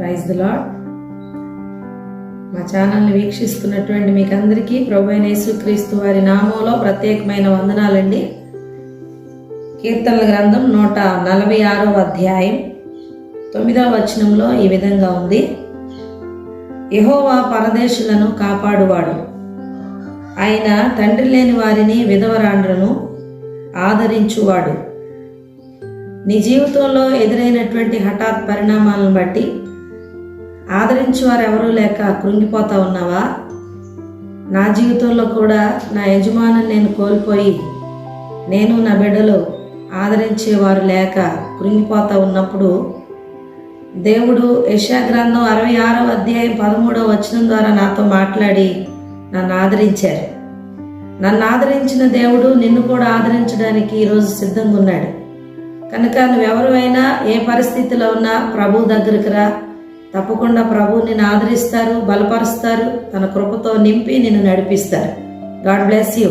Praise the lord మా ఛానల్ని వీక్షిస్తున్నటువంటి మీకు అందరికీ ప్రభు యేసుక్రీస్తు వారి నామంలో ప్రత్యేకమైన వందనాలండి. కీర్తనల గ్రంథం నూట నలభై ఆరవ అధ్యాయం తొమ్మిదవ వచనంలో ఈ విధంగా ఉంది. యహోవా పరదేశులను కాపాడువాడు. ఆయన తండ్రి లేని వారిని విధవరాండ్రను ఆదరించువాడు. నీ జీవితంలో ఎదురైనటువంటి హఠాత్ పరిణామాలను బట్టి ఆదరించేవారు ఎవరూ లేక కృంగిపోతా ఉన్నావా? నా జీవితంలో కూడా నా యజమాని నేను కోల్పోయి నేను నా బిడ్డలు ఆదరించేవారు లేక కృంగిపోతా ఉన్నప్పుడు దేవుడు యశా గ్రంథం అరవై ఆరో అధ్యాయం పదమూడవ వచనం ద్వారా నాతో మాట్లాడి నన్ను ఆదరించారు. నన్ను ఆదరించిన దేవుడు నిన్ను కూడా ఆదరించడానికి ఈరోజు సిద్ధంగా ఉన్నాడు. కనుక నువ్వెవరైనా ఏ పరిస్థితిలో ఉన్నా ప్రభు దగ్గరికి రా. తప్పకుండా ప్రభు నిన్ను ఆదరిస్తారు బలపరుస్తారు తన కృపతో నింపి నిన్ను నడిపిస్తారు. God bless you